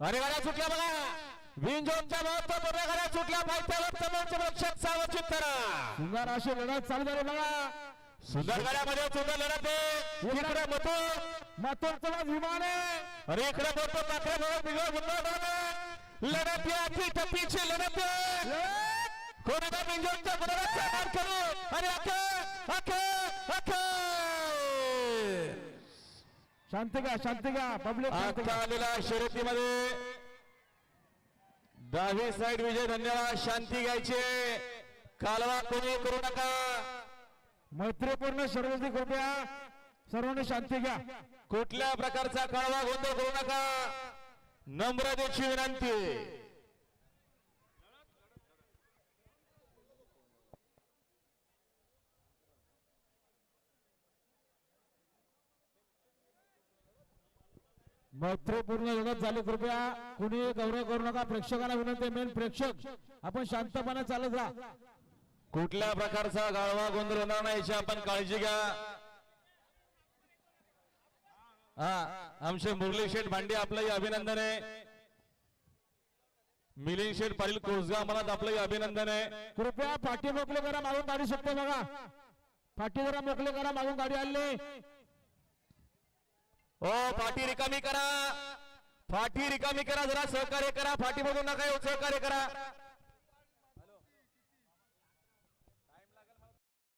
अरे गाड्या सुटल्या बघा. विंजोनच्या महत्त्वपूर्ण गाड्या सुटल्या रक्षक सावचित करा. सुंदर अशी लढत चालू झाली बघा. सुंदर गाड्यामध्ये सुंदर लढत आहे. इकडे मतो महत्त्वाचा विमान आहे. अरे इकडे मोठं पात्र बिघड गुंडाळ लढत आखी टप्पीची लढत आहे. कोणाला विंजोनच्या गुणाचा मार करू. अखे अखे अखे शांती घ्या शांती घ्या पब्लिक आता. आलेल्या शर्यतीमध्ये. दहावी साईड विजय धन्यवाद शांती घ्यायची कालवा कोणी करू नका. मैत्रीपूर्ण सर्वजणी कृपया सर्वांनी शांती घ्या. कुठल्या प्रकारचा कालवा गोंधळ करू नका. नम्रतेची विनंती. मैत्रीपूर्ण लढत झाली कृपया कुणी गौरव करू नका. प्रेक्षकांना विनंती मेन प्रेक्षक आपण शांतपणे चालत राहा. कुठल्या प्रकारचा गाळवा गोंधळ होणार नाही याची आपण काळजी घ्या. हा आमचे मुरली शेठ भांडे आपलंही अभिनंदन आहे. मिलिंद शेठ पाटील कोसगा मनात आपलंही अभिनंदन आहे. कृपया पाठी मोकळे करा मागून गाडी शकते बघा. पाठी जरा मोकळे करा मागून गाडी आणली. हो फाटी रिकामी करा. फाटी रिकामी करा जरा सहकार्य करा. फाटी बघू नका येऊ सहकार्य करा.